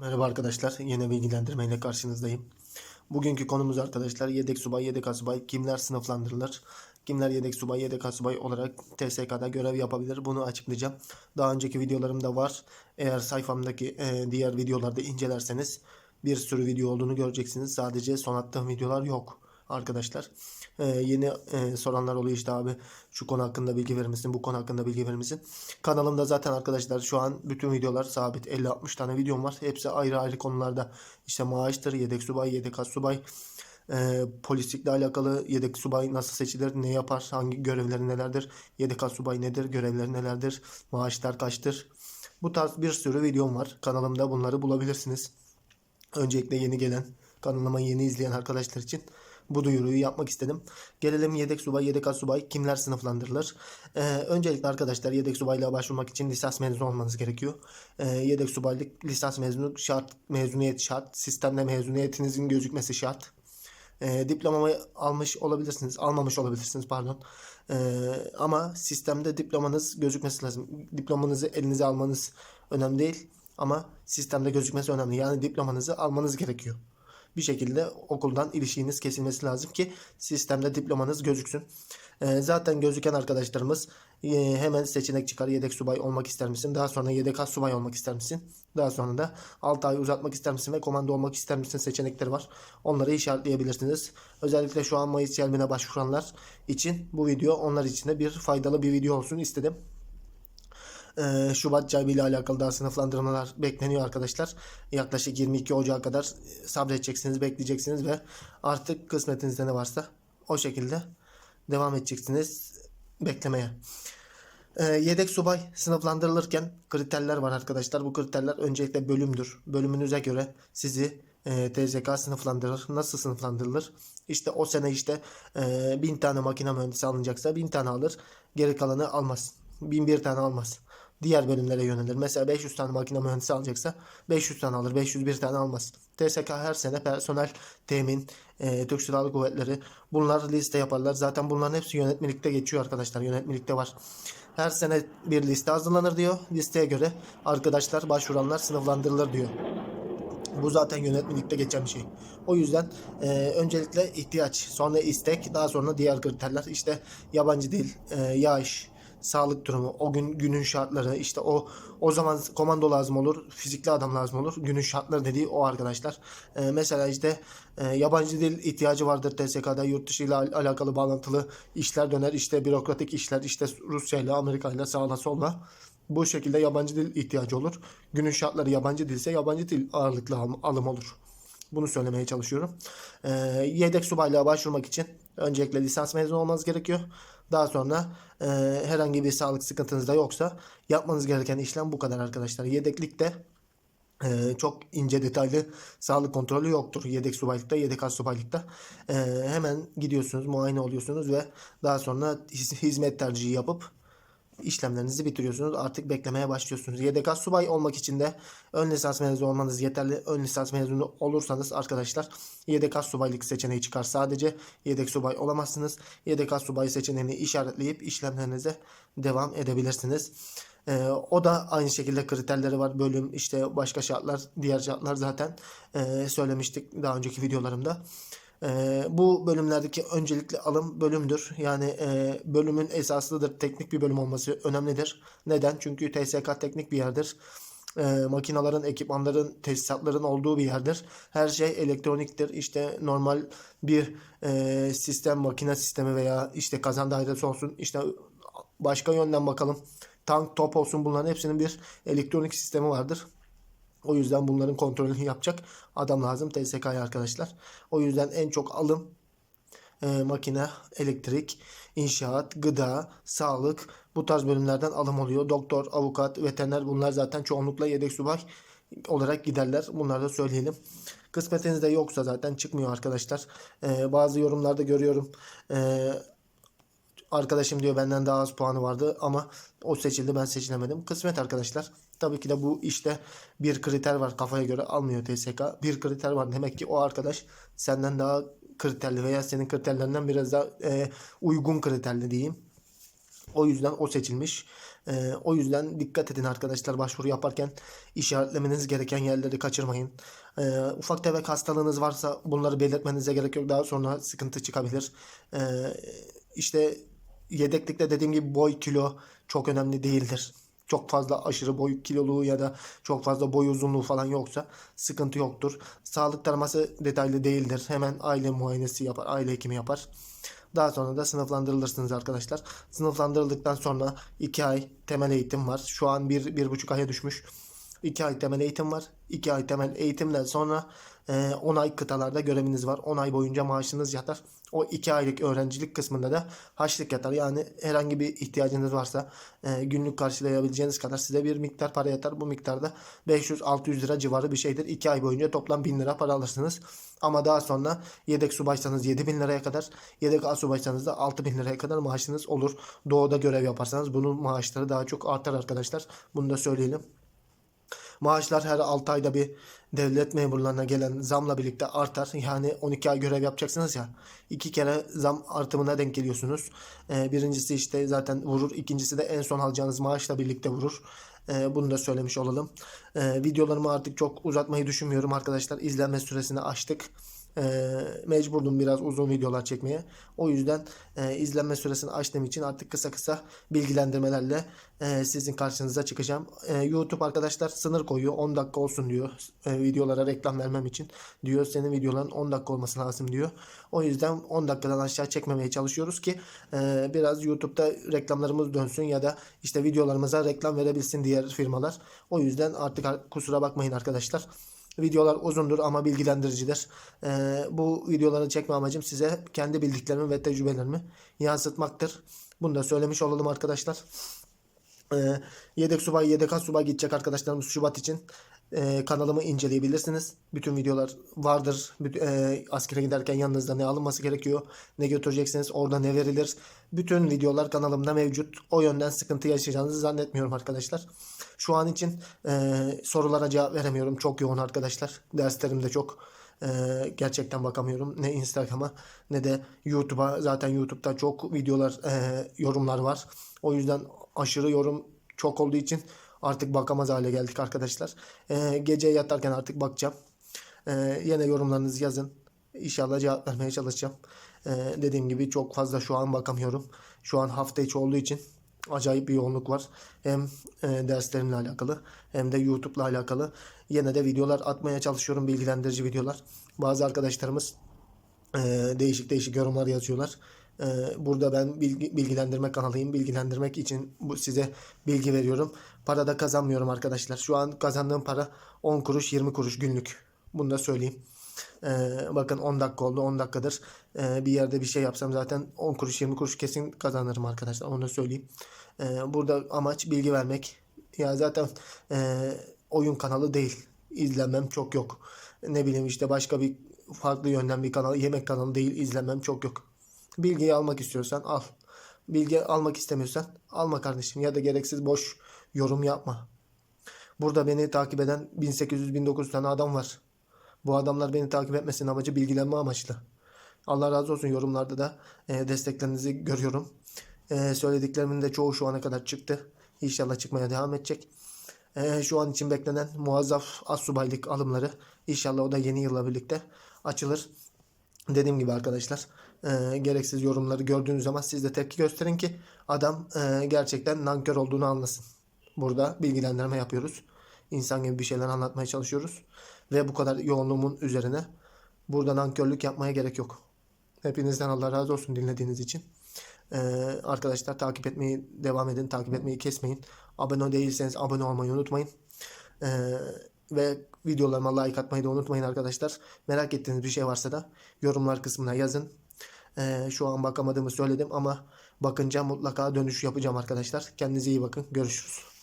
Merhaba arkadaşlar, yeni bilgilendirmeyle karşınızdayım. Bugünkü konumuz arkadaşlar yedek subay, yedek asubay kimler sınıflandırılır? Kimler yedek subay, yedek asubay olarak TSK'da görev yapabilir? Bunu açıklayacağım. Daha önceki videolarımda var. Eğer sayfamdaki e, diğer videolarda incelerseniz bir sürü video olduğunu göreceksiniz. Sadece son attığım videolar yok arkadaşlar. E, yeni e, soranlar oluyor işte abi şu konu hakkında bilgi verir misin? Bu konu hakkında bilgi verir misin? Kanalımda zaten arkadaşlar şu an bütün videolar sabit 50-60 tane videom var. Hepsi ayrı ayrı konularda. İşte maaştır, yedek subay, yedek assubay, e, polislikle alakalı yedek subay nasıl seçilir, ne yapar, hangi görevleri nelerdir, yedek assubay nedir, görevleri nelerdir, maaşlar kaçtır. Bu tarz bir sürü videom var. Kanalımda bunları bulabilirsiniz. Öncelikle yeni gelen, kanalıma yeni izleyen arkadaşlar için bu duyuruyu yapmak istedim. Gelelim yedek subay, yedek asubay kimler sınıflandırılır? Ee, öncelikle arkadaşlar yedek subaylığa başvurmak için lisans mezunu olmanız gerekiyor. Ee, yedek subaylık lisans mezunu şart, mezuniyet şart, sistemde mezuniyetinizin gözükmesi şart. Ee, diplomayı almış olabilirsiniz, almamış olabilirsiniz pardon. Ee, ama sistemde diplomanız gözükmesi lazım. Diplomanızı elinize almanız önemli değil ama sistemde gözükmesi önemli. Yani diplomanızı almanız gerekiyor bir şekilde okuldan ilişkiniz kesilmesi lazım ki sistemde diplomanız gözüksün. Ee, zaten gözüken arkadaşlarımız e, hemen seçenek çıkar. Yedek subay olmak ister misin? Daha sonra yedek as subay olmak ister misin? Daha sonra da 6 ay uzatmak ister misin ve komando olmak ister misin seçenekleri var. Onları işaretleyebilirsiniz. Özellikle şu an Mayıs Yelmen'e başvuranlar için bu video onlar için de bir faydalı bir video olsun istedim. Ee, Şubat Caybi ile alakalı daha sınıflandırmalar bekleniyor arkadaşlar. Yaklaşık 22 Ocağı kadar sabredeceksiniz, bekleyeceksiniz ve artık kısmetinizde ne varsa o şekilde devam edeceksiniz beklemeye. Ee, yedek subay sınıflandırılırken kriterler var arkadaşlar. Bu kriterler öncelikle bölümdür. Bölümünüze göre sizi e, TZK sınıflandırır. Nasıl sınıflandırılır? İşte o sene işte e, 1000 tane makine mühendisi alınacaksa 1000 tane alır. Geri kalanı almaz. 1001 tane almaz diğer bölümlere yönelir. Mesela 500 tane makine mühendisi alacaksa 500 tane alır. 501 tane almaz. TSK her sene personel temin, e, Türk Silahlı Kuvvetleri bunlar liste yaparlar. Zaten bunların hepsi yönetmelikte geçiyor arkadaşlar. Yönetmelikte var. Her sene bir liste hazırlanır diyor. Listeye göre arkadaşlar başvuranlar sınıflandırılır diyor. Bu zaten yönetmelikte geçen bir şey. O yüzden e, öncelikle ihtiyaç, sonra istek, daha sonra diğer kriterler. İşte yabancı dil, e, yaş, sağlık durumu, o gün günün şartları, işte o o zaman komando lazım olur, fizikli adam lazım olur. Günün şartları dediği o arkadaşlar. Ee, mesela işte e, yabancı dil ihtiyacı vardır TSK'da yurt dışı ile al- alakalı bağlantılı işler döner. işte bürokratik işler, işte Rusya ile Amerika ile sağla solla. Bu şekilde yabancı dil ihtiyacı olur. Günün şartları yabancı dilse yabancı dil ağırlıklı alım, olur. Bunu söylemeye çalışıyorum. Ee, yedek subaylığa başvurmak için öncelikle lisans mezunu olmanız gerekiyor. Daha sonra e, herhangi bir sağlık sıkıntınız da yoksa yapmanız gereken işlem bu kadar arkadaşlar. Yedeklikte e, çok ince detaylı sağlık kontrolü yoktur. Yedek subaylıkta, yedek as subaylıkta. E, hemen gidiyorsunuz, muayene oluyorsunuz ve daha sonra hiz- hizmet tercihi yapıp işlemlerinizi bitiriyorsunuz. Artık beklemeye başlıyorsunuz. As subay olmak için de ön lisans mezunu olmanız yeterli. Ön lisans mezunu olursanız arkadaşlar as subaylık seçeneği çıkar. Sadece yedek subay olamazsınız. Yedek as subay seçeneğini işaretleyip işlemlerinize devam edebilirsiniz. Ee, o da aynı şekilde kriterleri var. Bölüm işte başka şartlar, diğer şartlar zaten e, söylemiştik daha önceki videolarımda. Ee, bu bölümlerdeki öncelikli alım bölümdür. Yani e, bölümün esaslıdır. Teknik bir bölüm olması önemlidir. Neden? Çünkü TSK teknik bir yerdir. E, makinaların, ekipmanların, tesisatların olduğu bir yerdir. Her şey elektroniktir. İşte normal bir e, sistem, makine sistemi veya işte kazan dairesi olsun. İşte başka yönden bakalım. Tank, top olsun bunların hepsinin bir elektronik sistemi vardır. O yüzden bunların kontrolünü yapacak adam lazım TSK'ya arkadaşlar. O yüzden en çok alım e, makine, elektrik, inşaat, gıda, sağlık bu tarz bölümlerden alım oluyor. Doktor, avukat, veteriner bunlar zaten çoğunlukla yedek subay olarak giderler. Bunları da söyleyelim. Kısmetinizde yoksa zaten çıkmıyor arkadaşlar. E, bazı yorumlarda görüyorum. E, arkadaşım diyor benden daha az puanı vardı ama o seçildi ben seçilemedim. Kısmet arkadaşlar. Tabii ki de bu işte bir kriter var kafaya göre almıyor TSK. Bir kriter var demek ki o arkadaş senden daha kriterli veya senin kriterlerinden biraz daha e, uygun kriterli diyeyim. O yüzden o seçilmiş. Ee, o yüzden dikkat edin arkadaşlar başvuru yaparken işaretlemeniz gereken yerleri kaçırmayın. Ee, ufak tefek hastalığınız varsa bunları belirtmenize gerek yok. Daha sonra sıkıntı çıkabilir. Ee, işte yedeklikte dediğim gibi boy kilo çok önemli değildir. Çok fazla aşırı boy kiloluğu ya da çok fazla boy uzunluğu falan yoksa sıkıntı yoktur. Sağlık taraması detaylı değildir. Hemen aile muayenesi yapar, aile hekimi yapar. Daha sonra da sınıflandırılırsınız arkadaşlar. Sınıflandırıldıktan sonra 2 ay temel eğitim var. Şu an 1-1,5 aya düşmüş. 2 ay temel eğitim var. 2 ay temel eğitimden sonra 10 ay kıtalarda göreviniz var. 10 ay boyunca maaşınız yatar. O 2 aylık öğrencilik kısmında da haçlık yatar. Yani herhangi bir ihtiyacınız varsa e, günlük karşılayabileceğiniz kadar size bir miktar para yatar. Bu miktarda 500-600 lira civarı bir şeydir. 2 ay boyunca toplam 1000 lira para alırsınız. Ama daha sonra yedek subaysanız 7000 liraya kadar, yedek asubaysanız da 6000 liraya kadar maaşınız olur. Doğuda görev yaparsanız bunun maaşları daha çok artar arkadaşlar. Bunu da söyleyelim. Maaşlar her 6 ayda bir devlet memurlarına gelen zamla birlikte artar. Yani 12 ay görev yapacaksınız ya. iki kere zam artımına denk geliyorsunuz. Ee, birincisi işte zaten vurur. ikincisi de en son alacağınız maaşla birlikte vurur. Ee, bunu da söylemiş olalım. Ee, videolarımı artık çok uzatmayı düşünmüyorum arkadaşlar. İzlenme süresini açtık. E, mecburdum biraz uzun videolar çekmeye. O yüzden e, izlenme süresini açtığım için artık kısa kısa bilgilendirmelerle e, sizin karşınıza çıkacağım. E, YouTube arkadaşlar sınır koyuyor. 10 dakika olsun diyor. E, videolara reklam vermem için. Diyor senin videoların 10 dakika olması lazım diyor. O yüzden 10 dakikadan aşağı çekmemeye çalışıyoruz ki e, biraz YouTube'da reklamlarımız dönsün ya da işte videolarımıza reklam verebilsin diğer firmalar. O yüzden artık kusura bakmayın arkadaşlar. Videolar uzundur ama bilgilendiricidir. Ee, bu videoları çekme amacım size kendi bildiklerimi ve tecrübelerimi yansıtmaktır. Bunu da söylemiş olalım arkadaşlar. Ee, yedek subay, yedek as subay gidecek arkadaşlarımız Şubat için e, kanalımı inceleyebilirsiniz. Bütün videolar vardır. E, askere giderken yanınızda ne alınması gerekiyor, ne götüreceksiniz, orada ne verilir. Bütün videolar kanalımda mevcut. O yönden sıkıntı yaşayacağınızı zannetmiyorum arkadaşlar. Şu an için e, sorulara cevap veremiyorum. Çok yoğun arkadaşlar. Derslerim de çok. E, gerçekten bakamıyorum. Ne Instagram'a ne de YouTube'a. Zaten YouTube'da çok videolar, e, yorumlar var. O yüzden aşırı yorum çok olduğu için artık bakamaz hale geldik arkadaşlar. E, gece yatarken artık bakacağım. E, yine yorumlarınızı yazın. İnşallah cevap vermeye çalışacağım. E, dediğim gibi çok fazla şu an bakamıyorum. Şu an hafta içi olduğu için acayip bir yoğunluk var. Hem e, derslerimle alakalı hem de YouTube'la alakalı. Yine de videolar atmaya çalışıyorum. Bilgilendirici videolar. Bazı arkadaşlarımız e, değişik değişik yorumlar yazıyorlar. E, burada ben bilgi, bilgilendirme kanalıyım. Bilgilendirmek için bu size bilgi veriyorum. Para da kazanmıyorum arkadaşlar. Şu an kazandığım para 10 kuruş 20 kuruş günlük. Bunu da söyleyeyim. Ee, bakın 10 dakika oldu 10 dakikadır ee, bir yerde bir şey yapsam zaten 10 kuruş 20 kuruş kesin kazanırım arkadaşlar onu da söyleyeyim. Ee, burada amaç bilgi vermek. Ya zaten e, oyun kanalı değil. İzlenmem çok yok. Ne bileyim işte başka bir farklı yönden bir kanal yemek kanalı değil izlenmem çok yok. Bilgiyi almak istiyorsan al. Bilgi almak istemiyorsan alma kardeşim ya da gereksiz boş yorum yapma. Burada beni takip eden 1800-1900 tane adam var. Bu adamlar beni takip etmesinin amacı bilgilenme amaçlı. Allah razı olsun yorumlarda da e, desteklerinizi görüyorum. E, söylediklerimin de çoğu şu ana kadar çıktı. İnşallah çıkmaya devam edecek. E, şu an için beklenen muazzaf assubaylık alımları inşallah o da yeni yılla birlikte açılır. Dediğim gibi arkadaşlar e, gereksiz yorumları gördüğünüz zaman siz de tepki gösterin ki adam e, gerçekten nankör olduğunu anlasın. Burada bilgilendirme yapıyoruz. İnsan gibi bir şeyler anlatmaya çalışıyoruz. Ve bu kadar yoğunluğumun üzerine burada nankörlük yapmaya gerek yok. Hepinizden Allah razı olsun dinlediğiniz için. Ee, arkadaşlar takip etmeyi devam edin. Takip etmeyi kesmeyin. Abone değilseniz abone olmayı unutmayın. Ee, ve videolarıma like atmayı da unutmayın arkadaşlar. Merak ettiğiniz bir şey varsa da yorumlar kısmına yazın. Ee, şu an bakamadığımı söyledim ama bakınca mutlaka dönüş yapacağım arkadaşlar. Kendinize iyi bakın. Görüşürüz.